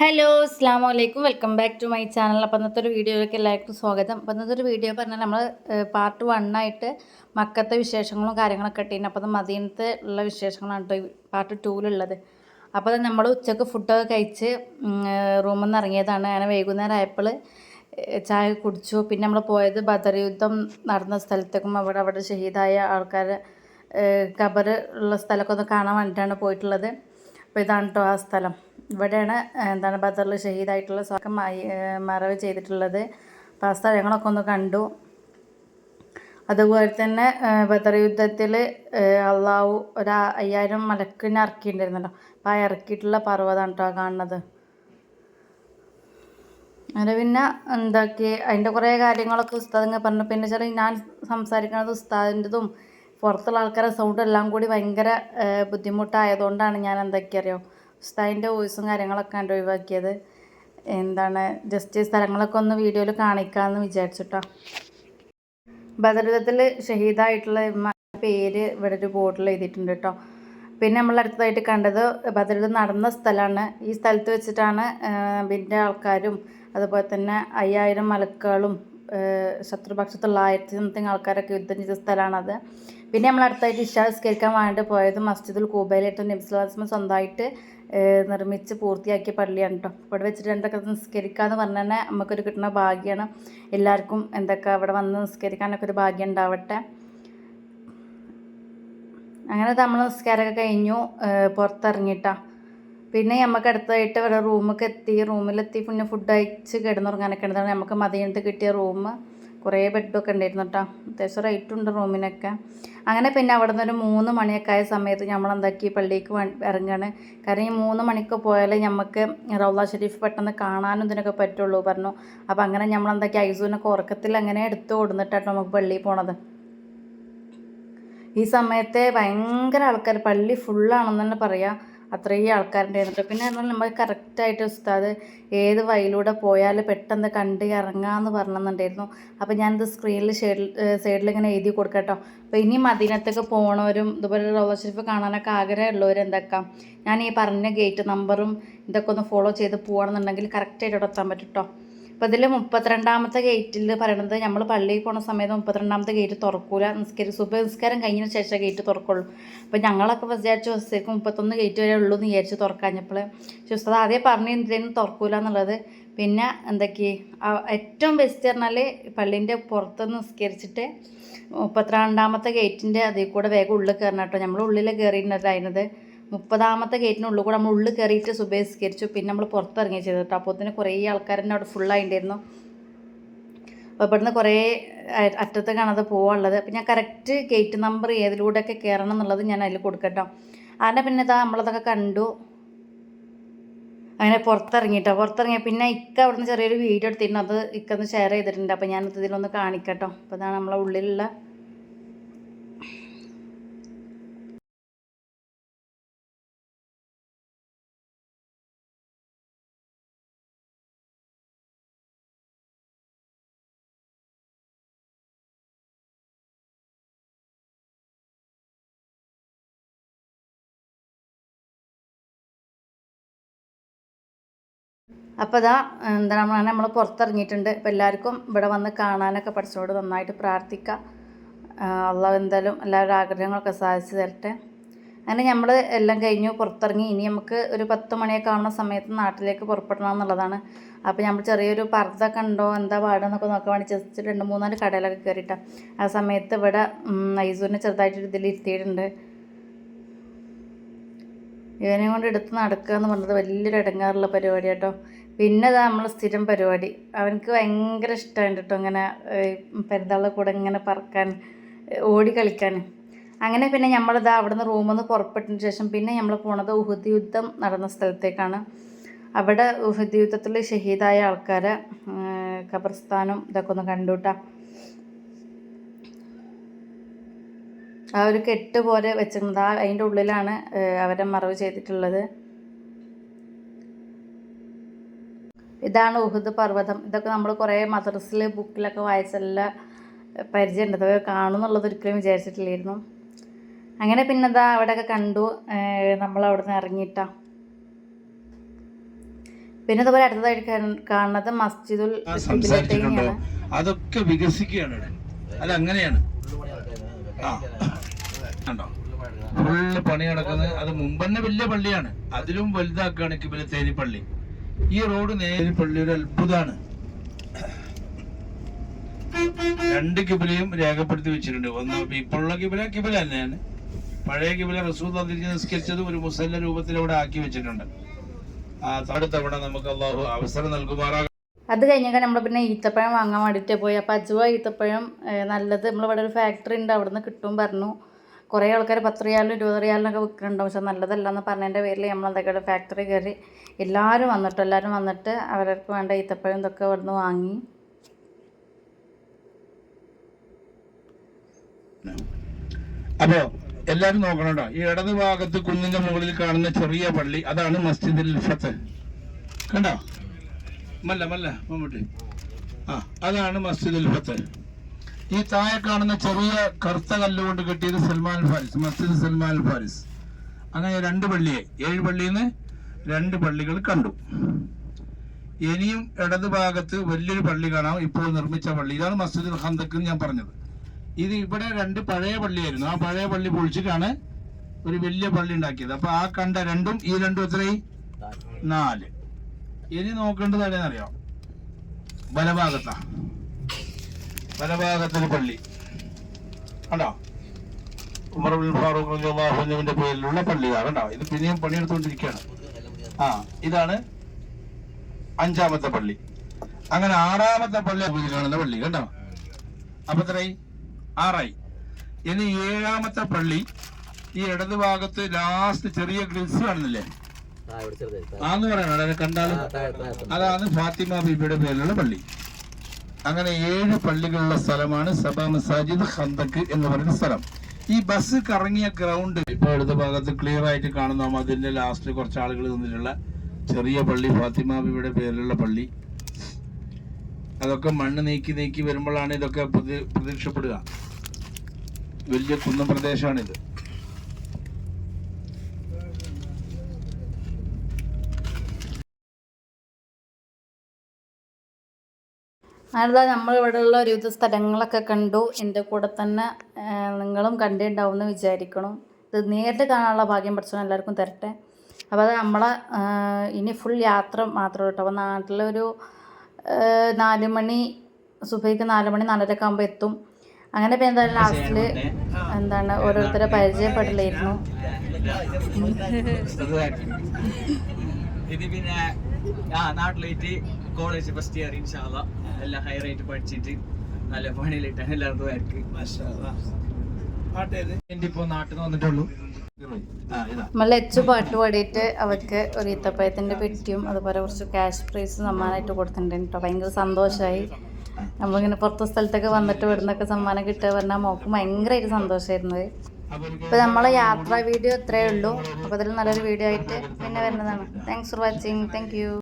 Hello അസ്ലാമു അലൈക്കും welcome back to my channel അപ്പോൾ ഇന്നത്തെ ഒരു വീഡിയോയിലേക്ക് എല്ലാവർക്കും സ്വാഗതം. അപ്പോൾ ഇന്നത്തെ ഒരു വീഡിയോ പറഞ്ഞാൽ നമ്മൾ പാർട്ട് വണ്ണായിട്ട് മക്കത്തെ വിശേഷങ്ങളും കാര്യങ്ങളൊക്കെ ഇട്ടീന് അപ്പോൾ അത് മദീനത്തെ ഉള്ള വിശേഷങ്ങളാണ് കേട്ടോ പാർട്ട് ടൂവിലുള്ളത് അപ്പോൾ അത് നമ്മൾ ഉച്ചയ്ക്ക് ഫുഡൊക്കെ കഴിച്ച് റൂമിൽ നിന്ന് ഇറങ്ങിയതാണ്. അങ്ങനെ വൈകുന്നേരം ആയപ്പോൾ ചായ കുടിച്ചു. പിന്നെ നമ്മൾ പോയത് ബദർ യുദ്ധം നടന്ന സ്ഥലത്തേക്കും അവിടെ അവിടെ ഷഹീദായ ആൾക്കാർ ഖബർ ഉള്ള സ്ഥലമൊക്കെ ഒന്ന് കാണാൻ വേണ്ടിയിട്ടാണ് പോയിട്ടുള്ളത്. അപ്പോൾ ഇതാണ് കേട്ടോ ആ സ്ഥലം. ഇവിടെയാണ് എന്താണ് ബദറിൽ ഷഹീദായിട്ടുള്ള സ്വാക്കം മറവ് ചെയ്തിട്ടുള്ളത്. അപ്പോൾ ആ സ്ഥലങ്ങളൊക്കെ ഒന്ന് കണ്ടു. അതുപോലെ തന്നെ ബദർ യുദ്ധത്തിൽ അള്ളാഹു ഒരു അയ്യായിരം മലക്കിനെ ഇറക്കിയിട്ടുണ്ടായിരുന്നല്ലോ. അപ്പോൾ ആ ഇറക്കിയിട്ടുള്ള പർവതമാണ് കേട്ടോ കാണുന്നത്. അങ്ങനെ പിന്നെ എന്താക്കി അതിന്റെ കുറേ കാര്യങ്ങളൊക്കെ ഉസ്താദിങ്ങനെ പറഞ്ഞു. പിന്നെ ചെറിയ ഞാൻ സംസാരിക്കുന്നത് ഉസ്താദിന്റെതും പുറത്തുള്ള ആൾക്കാരെ സൗണ്ട് എല്ലാം കൂടി ഭയങ്കര ബുദ്ധിമുട്ടായതുകൊണ്ടാണ് ഞാൻ എന്തൊക്കെയറിയോ ഉസ്താദിന്റെ വോയിസും കാര്യങ്ങളൊക്കെ കണ്ട് ഒഴിവാക്കിയത്? എന്താണ്? ജസ്റ്റ് സ്ഥലങ്ങളൊക്കെ ഒന്ന് വീഡിയോയിൽ കാണിക്കാമെന്ന് വിചാരിച്ചിട്ടോ. ബദർയുദ്ധത്തിൽ ഷഹീദായിട്ടുള്ള പേര് ഇവിടെ ഒരു ബോർഡിൽ എഴുതിയിട്ടുണ്ട് കേട്ടോ പിന്നെ നമ്മൾ അടുത്തതായിട്ട് കണ്ടത് ബദർയുദ്ധം നടന്ന സ്ഥലമാണ് ഈ സ്ഥലത്ത് വെച്ചിട്ടാണ് ബിന്റെ ആൾക്കാരും അതുപോലെ തന്നെ അയ്യായിരം മലക്കുകളും ശത്രുപക്ഷത്തുള്ള ആയിരത്തി സംതിങ് ആൾക്കാരൊക്കെ യുദ്ധം ചെയ്ത സ്ഥലമാണത്. പിന്നെ നമ്മൾ അടുത്തായിട്ട് ഇഷ സ്കരിക്കാൻ വേണ്ടി പോയത് മസ്ജിദുൽ കൂബയിലായിട്ട് നിംസ്ലാസ്മ സ്വന്തമായിട്ട് നിർമ്മിച്ച് പൂർത്തിയാക്കിയ പള്ളിയാണ് കേട്ടോ ഇവിടെ വെച്ചിട്ട് എന്തൊക്കെ നിസ്കരിക്കാന്ന് പറഞ്ഞാൽ തന്നെ നമുക്കൊരു കിട്ടുന്ന ഭാഗ്യമാണ് എല്ലാവർക്കും എന്തൊക്കെ അവിടെ വന്ന് നിസ്കരിക്കാനൊക്കെ ഒരു ഭാഗ്യം ഉണ്ടാവട്ടെ. അങ്ങനെ നമ്മൾ നിസ്കാരമൊക്കെ കഴിഞ്ഞു പുറത്തിറങ്ങിയിട്ടാ പിന്നെ നമുക്ക് അടുത്തായിട്ട് ഇവിടെ റൂമൊക്കെ എത്തി. റൂമിലെത്തി പിന്നെ ഫുഡ് അയച്ച് കിടന്നുറങ്ങാനൊക്കെ ഉണ്ടായിരുന്നു നമുക്ക് മതിയത്ത് കിട്ടിയ റൂം കുറേ ബെഡൊക്കെ ഉണ്ടായിരുന്നു കേട്ടോ അത്യാവശ്യം റേറ്റ് ഉണ്ട് റൂമിനൊക്കെ. അങ്ങനെ പിന്നെ അവിടെ നിന്ന് ഒരു മൂന്ന് മണിയൊക്കെ ആയ സമയത്ത് നമ്മൾ എന്താക്കി പള്ളിക്ക് ഇറങ്ങുകയാണ് കാരണം ഈ മൂന്ന് മണിക്ക് പോയാലേ നമുക്ക് റൗള ഷെരീഫ് പെട്ടെന്ന് കാണാനും ഇതിനൊക്കെ പറ്റുള്ളൂ പറഞ്ഞു. അപ്പോൾ അങ്ങനെ നമ്മൾ എന്താക്കി ഐസൂനൊക്കെ ഉറക്കത്തിൽ അങ്ങനെ എടുത്തു കൊടുത്തിട്ടാട്ടോ നമുക്ക് പള്ളിയിൽ പോണത്. ഈ സമയത്തെ ഭയങ്കര ആൾക്കാർ പള്ളി ഫുള്ളാണെന്ന് തന്നെ പറയാം. അത്രയും ആൾക്കാരുണ്ടായിരുന്നു പിന്നെ പറഞ്ഞാൽ നമ്മൾ കറക്റ്റായിട്ട് ഉസ്താദ് ഏത് വഴിയിലൂടെ പോയാൽ പെട്ടെന്ന് കണ്ട് ഇറങ്ങാമെന്ന് പറഞ്ഞിട്ടുണ്ടായിരുന്നു. അപ്പോൾ ഞാനിത് സ്ക്രീനിൽ സൈഡിൽ സൈഡിൽ ഇങ്ങനെ എഴുതി കൊടുക്കട്ടോ അപ്പോൾ ഇനി മദീനത്തൊക്കെ പോകണവരും ഇതുപോലെ റോള ഷെരീഫ് കാണാനൊക്കെ ആഗ്രഹമുള്ളവരും എന്തൊക്കെ? ഞാൻ ഈ പറഞ്ഞ ഗേറ്റ് നമ്പറും ഇതൊക്കെ ഒന്ന് ഫോളോ ചെയ്ത് പോകണമെന്നുണ്ടെങ്കിൽ കറക്റ്റായിട്ട് അവിടെ എത്താൻ പറ്റും കേട്ടോ അപ്പോൾ ഇതിൽ മുപ്പത്തിരണ്ടാമത്തെ ഗേറ്റിൽ പറയണത് നമ്മൾ പള്ളിയിൽ പോണ സമയത്ത് മുപ്പത്തിരണ്ടാമത്തെ ഗേറ്റ് തുറക്കൂല. നിസ്കരി സുബ നിസ്കാരം കഴിഞ്ഞതിന് ശേഷം ഗേറ്റ് തുറക്കുള്ളൂ. അപ്പോൾ ഞങ്ങളൊക്കെ വിചാരിച്ചു ദിവസത്തേക്ക് മുപ്പത്തൊന്ന് ഗേറ്റ് വരെ ഉള്ളൂ എന്ന് വിചാരിച്ച് തുറക്കാഞ്ഞപ്പോൾ അത് ആദ്യം പറഞ്ഞ് എന്തിനും തുറക്കൂല എന്നുള്ളത്. പിന്നെ എന്തൊക്കെ? ഏറ്റവും ബെസ്റ്റ് പറഞ്ഞാൽ പള്ളീന്റെ പുറത്ത് നിസ്കരിച്ചിട്ട് മുപ്പത്തിരണ്ടാമത്തെ ഗേറ്റിന്റെ അതിൽ കൂടെ വേഗം ഉള്ളിൽ കയറണം കേട്ടോ. നമ്മൾ ഉള്ളിൽ കയറിയിട്ടുണ്ടായിരുന്നത് മുപ്പതാമത്തെ ഗേറ്റിനുള്ളിൽ കൂടെ നമ്മൾ ഉള്ളിൽ കയറിയിട്ട് സുബേസ്കരിച്ചു. പിന്നെ നമ്മൾ പുറത്തിറങ്ങി ചെയ്തു കേട്ടോ. അപ്പോൾ തന്നെ കുറേ ആൾക്കാർ തന്നെ അവിടെ ഫുള്ളായിട്ടുണ്ടായിരുന്നു അപ്പോൾ ഇവിടുന്ന് കുറേ അറ്റത്ത് കാണാതെ പോകാനുള്ളത് അപ്പം ഞാൻ കറക്റ്റ് ഗേറ്റ് നമ്പർ ഏതിലൂടെയൊക്കെ കയറണം എന്നുള്ളത് ഞാൻ അതിൽ കൊടുക്കട്ടോ അതിന്റെ പിന്നെ ഇതാ നമ്മളതൊക്കെ കണ്ടു. അങ്ങനെ പുറത്തിറങ്ങിയിട്ടോ പുറത്തിറങ്ങിയ പിന്നെ ഇക്ക അവിടുന്ന് ചെറിയൊരു വീഡിയോ എടുത്തിരുന്നു. അത് ഇക്കൊന്ന് ഷെയർ ചെയ്തിട്ടുണ്ട്. അപ്പോൾ ഞാനത് ഇതിലൊന്ന് കാണിക്കട്ടോ അപ്പോൾ ഇതാണ് നമ്മളെ ഉള്ളിലുള്ള അപ്പോൾ ഇതാ എന്താ നമ്മൾ നമ്മൾ പുറത്തിറങ്ങിയിട്ടുണ്ട്. അപ്പോൾ എല്ലാവർക്കും ഇവിടെ വന്ന് കാണാനൊക്കെ പഠിച്ചോട് നന്നായിട്ട് പ്രാർത്ഥിക്കാം. അള്ളാഹ് എന്തായാലും എല്ലാവരുടെ ആഗ്രഹങ്ങളൊക്കെ സാധിച്ചു തരട്ടെ. അങ്ങനെ നമ്മൾ എല്ലാം കഴിഞ്ഞു പുറത്തിറങ്ങി. ഇനി നമുക്ക് ഒരു പത്ത് മണിയൊക്കെ ആവുന്ന സമയത്ത് നാട്ടിലേക്ക് പുറപ്പെടണം എന്നുള്ളതാണ്. അപ്പോൾ നമ്മൾ ചെറിയൊരു പർദ്ദ കണ്ടോ എന്താ പാടെന്നൊക്കെ നോക്കാൻ വേണ്ടി ജസ്റ്റ് രണ്ട് മൂന്നാൽ കടയിലൊക്കെ കയറിയിട്ടാണ് ആ സമയത്ത് ഇവിടെ ഐസൂരിനെ ചെറുതായിട്ട് ഇതിൽ ഇരുത്തിയിട്ടുണ്ട്. ഇവനെ കൊണ്ട് എടുത്ത് നടക്കുക എന്ന് പറഞ്ഞത് വലിയൊരു ഇടങ്ങാറുള്ള പരിപാടി കേട്ടോ പിന്നെ അത് നമ്മൾ സ്ഥിരം പരിപാടി. അവനക്ക് ഭയങ്കര ഇഷ്ടമാണ് കേട്ടോ ഇങ്ങനെ പെരുന്നാളുടെ കൂടെ ഇങ്ങനെ പറക്കാൻ ഓടി കളിക്കാൻ. അങ്ങനെ പിന്നെ നമ്മളിത് അവിടുന്ന് റൂമിൽ നിന്ന് പുറപ്പെട്ടതിന് ശേഷം പിന്നെ നമ്മൾ പോണത് ഉഹുദ് യുദ്ധം നടന്ന സ്ഥലത്തേക്കാണ്. അവിടെ ഉഹുദ് യുദ്ധത്തിൽ ഷഹീദായ ആൾക്കാരെ ഖബർസ്ഥാനും ഇതൊക്കെ ഒന്ന് കണ്ടുട്ടാ. ആ ഒരു കെട്ട് പോലെ വെച്ചിരുന്നത്. ആ അതിന്റെ ഉള്ളിലാണ് അവരെ മറവ് ചെയ്തിട്ടുള്ളത്. ഇതാണ് ഉഹുദ് പർവതം. ഇതൊക്കെ നമ്മൾ കുറേ മദ്രസിൽ ബുക്കിലൊക്കെ വായിച്ചെല്ലാം പരിചയമുണ്ട്. അതൊക്കെ കാണുമെന്നുള്ളത് ഒരിക്കലും വിചാരിച്ചിട്ടില്ലായിരുന്നു. അങ്ങനെ പിന്നെ ഇതാ അവിടെയൊക്കെ കണ്ടു. നമ്മൾ അവിടെ നിന്ന് ഇറങ്ങിയിട്ടാ. പിന്നെ അതുപോലെ അടുത്തതായിട്ട് കാണുന്നത് മസ്ജിദുൽ. അതൊക്കെ വികസിക്കുകയാണ് അത് അങ്ങനെയാണ്. ഫുള്ള് പണി നടക്കുന്നത്. അത് മുമ്പന്നെ വലിയ പള്ളിയാണ്. അതിലും വലുതാക്കുകയാണ് കിബില തേനി പള്ളി. ഈ റോഡ് നേരി പള്ളി ഒരു അത്ഭുതമാണ് രണ്ട് കിബിലയും രേഖപ്പെടുത്തി വെച്ചിട്ടുണ്ട്. ഒന്ന് ഇപ്പോഴുള്ള കിബില കിബില തന്നെയാണ്. പഴയ കിബില റസൂൽ നിസ്കരിച്ചത് ഒരു മുസല്ല രൂപത്തിൽ അവിടെ ആക്കി വെച്ചിട്ടുണ്ട്. ആ തവണ നമുക്ക് അള്ളാഹു അവസരം നൽകുമാറാകും അത് കഴിഞ്ഞാൽ നമ്മൾ പിന്നെ ഈത്തപ്പഴം വാങ്ങാൻ വേണ്ടിയിട്ട് പോയി. അപ്പോൾ അജുവ ഈത്തപ്പഴം നല്ലത്. നമ്മളിവിടെ ഒരു ഫാക്ടറി ഉണ്ട്. അവിടെ നിന്ന് കിട്ടും പറഞ്ഞു. കുറേ ആൾക്കാർ പത്ത് റിയാലും ഇരുപത് റിയാലിനൊക്കെ വിൽക്കുന്നുണ്ട്. പക്ഷെ നല്ലതല്ല എന്ന് പറഞ്ഞതിന്റെ പേരിൽ നമ്മൾ എന്തൊക്കെ ഫാക്ടറി കയറി എല്ലാവരും വന്നിട്ട് എല്ലാവരും വന്നിട്ട് അവർക്ക് വേണ്ട ഈത്തപ്പഴം ഇതൊക്കെ ഇവിടുന്ന് വാങ്ങി. അപ്പോ എല്ലാരും നോക്കണം ഈ ഇടത് ഭാഗത്ത് കുന്നിന്റെ മുകളിൽ കാണുന്ന ചെറിയ പള്ളി അതാണ് മസ്ജിദുൽ കണ്ടോ? മല്ല മല്ല മമ്മൂട്ടി. ആ അതാണ് മസ്ജിദുൽ ഫത്ത്. ഈ താഴെ കാണുന്ന ചെറിയ കറുത്ത കല്ലുകൊണ്ട് കെട്ടിയത് സൽമാൻ ഫാരിസ് മസ്ജിദ് സൽമാൻ ഫാരിസ്. അങ്ങനെ രണ്ട് പള്ളിയെ ഏഴ് പള്ളിയിൽ നിന്ന് രണ്ട് പള്ളികൾ കണ്ടു. ഇനിയും ഇടത് ഭാഗത്ത് വലിയൊരു പള്ളി കാണാം ഇപ്പോൾ നിർമ്മിച്ച പള്ളി. ഇതാണ് മസ്ജിദുൽ ഹന്തക്ക് ഞാൻ പറഞ്ഞത്. ഇത് ഇവിടെ രണ്ട് പഴയ പള്ളിയായിരുന്നു. ആ പഴയ പള്ളി പൊളിച്ചിട്ടാണ് ഒരു വലിയ പള്ളി ഉണ്ടാക്കിയത്. അപ്പൊ ആ കണ്ട രണ്ടും ഈ രണ്ടും എത്രയായി? നാല്. ഇനി നോക്കേണ്ടത് എവിടെയെന്നറിയാം വലഭാഗത്താ. വലഭാഗത്തൊരു പള്ളി. കണ്ടോ? ഉമർ ബിൻ ഫാറൂഖ് അൻഹുവിന്റെ പേരിലുള്ള പള്ളിയാണ് കണ്ടോ? ഇത് പിന്നെയും പണിയെടുത്തുകൊണ്ടിരിക്കുകയാണ്. ആ ഇതാണ് അഞ്ചാമത്തെ പള്ളി. അങ്ങനെ ആറാമത്തെ പള്ളി കാണുന്ന പള്ളി കണ്ടോ? അപ്പൊ എത്രയായി? ആറായി. ഇനി ഏഴാമത്തെ പള്ളി ഈ ഇടത് ഭാഗത്ത് ലാസ്റ്റ് ചെറിയ ഗ്രിൽസ് കാണുന്നില്ലേ? ആന്ന് പറയണോ കണ്ടാലും അതാണ് ഫാത്തിമ ബിബിയുടെ പേരിലുള്ള പള്ളി. അങ്ങനെ ഏഴ് പള്ളികളുള്ള സ്ഥലമാണ് സബ മസാജിദ് ഹന്തക്ക് എന്ന് പറയുന്ന സ്ഥലം. ഈ ബസ് കറങ്ങിയ ഗ്രൗണ്ട് ഇപ്പൊ ഇടത് ഭാഗത്ത് ക്ലിയർ ആയിട്ട് കാണുന്ന അതിന്റെ ലാസ്റ്റ് കുറച്ച് ആളുകൾ നിന്നിട്ടുള്ള ചെറിയ പള്ളി ഫാത്തിമ ബീബിയുടെ പേരിലുള്ള പള്ളി. അതൊക്കെ മണ്ണ് നീക്കി നീക്കി വരുമ്പോഴാണ് ഇതൊക്കെ പ്രതീക്ഷപ്പെടുക വലിയ കുന്നം പ്രദേശമാണിത്. അതാ നമ്മൾ ഇവിടെയുള്ള ഒരുവിധ സ്ഥലങ്ങളൊക്കെ കണ്ടു. എന്റെ കൂടെ തന്നെ നിങ്ങളും കണ്ടിട്ടുണ്ടാവും എന്ന് വിചാരിക്കണം. ഇത് നേരിട്ട് കാണാനുള്ള ഭാഗ്യം പഠിച്ചു എല്ലാവർക്കും തരട്ടെ. അപ്പോൾ അത് നമ്മളെ ഇനി ഫുൾ യാത്ര മാത്രമേ കേട്ടോ. അപ്പോൾ നാട്ടിലൊരു നാല് മണി സുബൈക്ക് നാല് മണി നാലരക്കെ ആകുമ്പോൾ എത്തും. അങ്ങനെ ഇപ്പം എന്തായാലും ലാസ്റ്റിൽ എന്താണ് ഓരോരുത്തരെ പരിചയപ്പെടില്ലായിരുന്നു ഇത് പിന്നെ ആ നാട്ടിലേക്ക് കോളേജ് ഫസ്റ്റ് ഇയർ ഇൻഷാല്ല എല്ലാം ഹയർ ആയിട്ട് പഠിച്ചിട്ട് നല്ല പണിയിലിട്ടാണ് എല്ലാവർക്കും ആയിരിക്കും ഇപ്പൊ നാട്ടിൽ നിന്ന് വന്നിട്ടുള്ളൂ. നമ്മൾ എച്ച് പാട്ട് പാടിയിട്ട് അവർക്ക് ഒരു ഈത്തപ്പഴത്തിന്റെ പെട്ടിയും അതുപോലെ കുറച്ച് ക്യാഷ് പ്രൈസ് സമ്മാനമായിട്ട് കൊടുത്തിട്ടുണ്ട് കേട്ടോ. ഭയങ്കര സന്തോഷമായി നമ്മളിങ്ങനെ പുറത്തെ സ്ഥലത്തൊക്കെ വന്നിട്ട് ഇവിടുന്നൊക്കെ സമ്മാനം കിട്ടുക പറഞ്ഞാൽ മോക്ക് ഭയങ്കരമായിട്ട് സന്തോഷമായിരുന്നത് അപ്പൊ അപ്പോൾ നമ്മളെ യാത്രാ വീഡിയോ ഇത്രയേ ഉള്ളൂ. അപ്പോൾ അതിൽ നല്ലൊരു വീഡിയോ ആയിട്ട് പിന്നെ വരുന്നതാണ്. Thanks for watching thank you